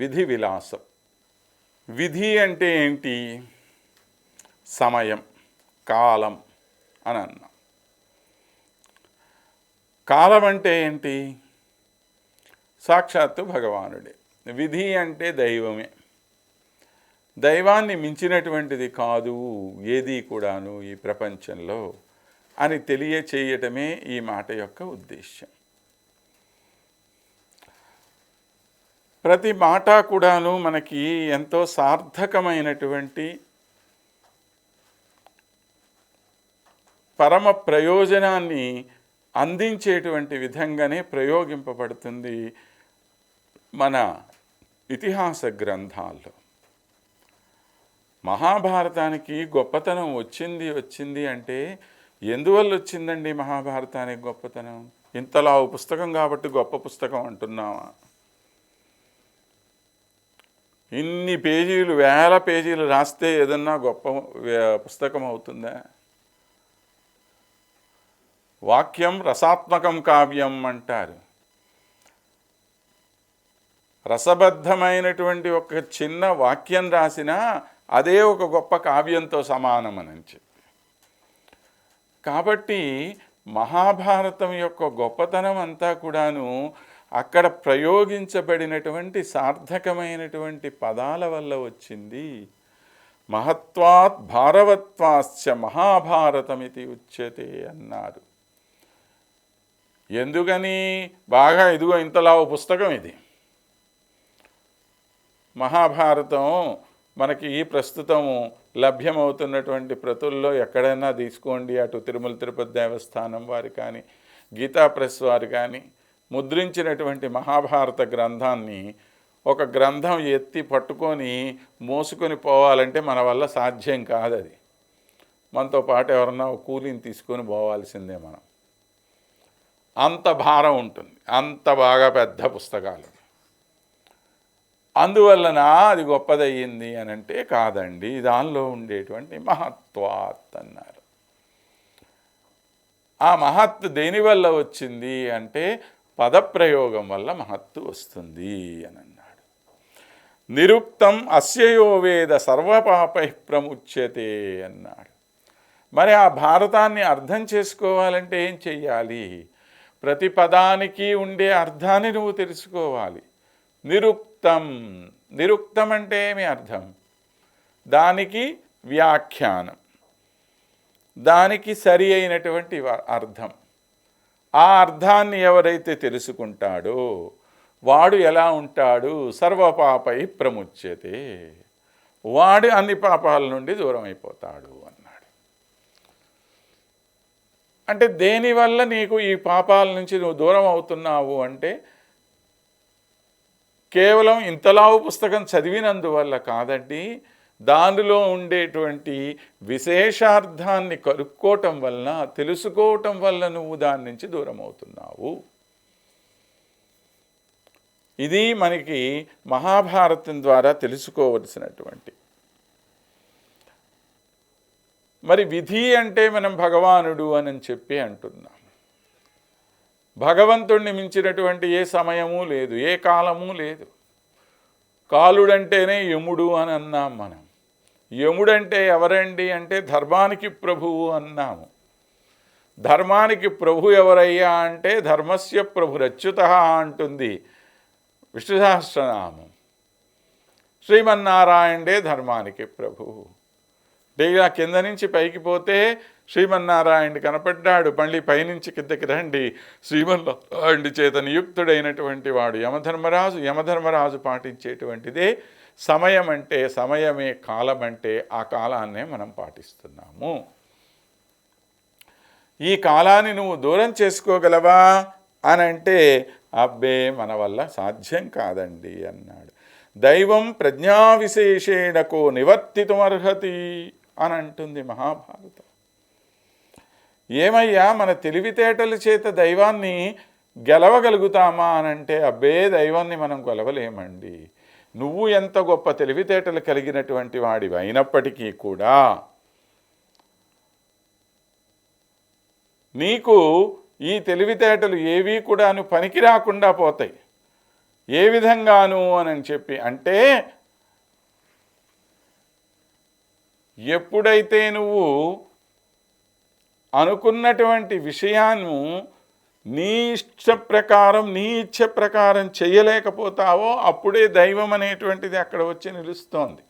విధి విలాసం. విధి అంటే ఏంటి? సమయం కాలం అని అన్నాం. కాలం అంటే ఏంటి? సాక్షాత్తు భగవానుడే. విధి అంటే దైవమే. దైవాన్ని మించినటువంటిది కాదు ఏది కూడాను ఈ ప్రపంచంలో అని తెలియచేయటమే ఈ మాట యొక్క ఉద్దేశ్యం. ప్రతి మాట కూడాను మనకి ఎంతో సార్థకమైనటువంటి పరమ ప్రయోజనాన్ని అందించేటువంటి విధంగానే ప్రయోగింపబడుతుంది మన ఇతిహాస గ్రంథాల్లో. మహాభారతానికి గొప్పతనం వచ్చింది వచ్చింది అంటే ఎందువల్ల వచ్చిందండి మహాభారతానికి గొప్పతనం? ఇంతలా పుస్తకం కాబట్టి గొప్ప పుస్తకం అంటున్నావా? ఇన్ని పేజీలు వేల పేజీలు రాస్తే ఏదన్నా గొప్ప పుస్తకం అవుతుందా? వాక్యం రసాత్మకం కావ్యం అంటారు. రసబద్ధమైనటువంటి ఒక చిన్న వాక్యం రాసినా అదే ఒక గొప్ప కావ్యంతో సమానమని చెప్పి కాబట్టి మహాభారతం యొక్క గొప్పతనం అంతా కూడాను అక్కడ ప్రయోగించబడినటువంటి సార్థకమైనటువంటి పదాల వల్ల వచ్చింది. మహత్వాత్ భారవత్వాశ్చ మహాభారతమితి ఉచ్యతే అన్నారు. ఎందుకని? బాగా ఇదిగో ఇంతలా ఓ పుస్తకం ఇది. మహాభారతం మనకి ఈ ప్రస్తుతము లభ్యమవుతున్నటువంటి ప్రతుల్లో ఎక్కడైనా తీసుకోండి. అటు తిరుమల తిరుపతి దేవస్థానం వారు కానీ గీతా ప్రెస్ వారు కానీ ముద్రించినటువంటి మహాభారత గ్రంథాన్ని ఒక గ్రంథం ఎత్తి పట్టుకొని మోసుకొని పోవాలంటే మన వల్ల సాధ్యం కాదు అది మనతో పాటు ఎవరన్నా కూలీని తీసుకొని పోవాల్సిందే మనం. అంత భారం ఉంటుంది. అంత బాగా పెద్ద పుస్తకాలు. అందువలన అది గొప్పదయ్యింది అని అంటే కాదండి. దానిలో ఉండేటువంటి మహత్వాత్ అన్నారు. ఆ మహత్ దేనివల్ల వచ్చింది అంటే పదప్రయోగం వల్ల మహత్తు వస్తుంది అని అన్నాడు. నిరుక్తం అస్యయో వేద సర్వపాపై ప్రముచ్యతే అన్నాడు. మరి ఆ భారతాన్ని అర్థం చేసుకోవాలంటే ఏం చెయ్యాలి? ప్రతి పదానికి ఉండే అర్థాన్ని నువ్వు తెలుసుకోవాలి. నిరుక్తం నిరుక్తం అంటే ఏమి అర్థం? దానికి వ్యాఖ్యానం. దానికి సరి అయినటువంటి వ- అర్థం. ఆ అర్థాన్ని ఎవరైతే తెలుసుకుంటాడో వాడు ఎలా ఉంటాడు? సర్వపాపై ప్రముచ్యతే. వాడు అన్ని పాపాల నుండి దూరం అయిపోతాడు అన్నాడు. అంటే దేనివల్ల నీకు ఈ పాపాల నుంచి నువ్వు దూరం అవుతున్నావు అంటే కేవలం ఇంతలావు పుస్తకం చదివినందువల్ల కాదండి దానిలో ఉండేటువంటి విశేషార్థాన్ని కనుక్కోవటం వలన తెలుసుకోవటం వల్ల నువ్వు దాని నుంచి దూరం అవుతున్నావు ఇది మనకి మహాభారతం ద్వారా తెలుసుకోవలసినటువంటి. మరి విధి అంటే మనం భగవానుడు అని చెప్పి అంటున్నాం. భగవంతుణ్ణి మించినటువంటి ఏ సమయము లేదు ఏ కాలము లేదు. కాలుడంటేనే యముడు అని అన్నాం మనం. యముడంటే ఎవరండి అంటే ధర్మానికి ప్రభువు అన్నాము. ధర్మానికి ప్రభు ఎవరయ్యా అంటే ధర్మస్య ప్రభురచ్యుత అంటుంది విష్ణు సహస్రనామం శ్రీమన్నారాయణే ధర్మానికి ప్రభువు ఇలా కింద నుంచి పైకి పోతే శ్రీమన్నారాయణుడు కనపడ్డాడు. మళ్ళీ పైనుంచి కిందకి రండి. శ్రీమన్నారాయణుడి చేత నియుక్తుడైనటువంటి వాడు యమధర్మరాజు. యమధర్మరాజు పాటించేటువంటిదే సమయం అంటే సమయమే కాలం అంటే ఆ కాలాన్నే మనం పాటిస్తున్నాము. ఈ కాలాన్ని నువ్వు దూరం చేసుకోగలవా? అని అంటే అబ్బే మన వల్ల సాధ్యం కాదండి అన్నాడు. దైవం ప్రజ్ఞా విశేషేణకో నివర్తితుమర్హతి అని అంటుంది మహాభారతం. ఏమయ్యా మన తెలివితేటల చేత దైవాన్ని గెలవగలుగుతామా? అనంటే అబ్బే దైవాన్ని మనం గెలవలేమండి. నువ్వు ఎంత గొప్ప తెలివితేటలు కలిగినటువంటి వాడివి అయినప్పటికీ కూడా నీకు ఈ తెలివితేటలు ఏవీ కూడాను పనికి రాకుండా పోతాయి. ఏ విధంగాను అని చెప్పి అంటే ఎప్పుడైతే నువ్వు అనుకున్నటువంటి విషయాన్ని నీ ఇష్ట ప్రకారం నీ ఇచ్చ ప్రకారం చేయలేకపోతావో అప్పుడే దైవం అనేటువంటిది అక్కడ వచ్చి నిలుస్తోంది.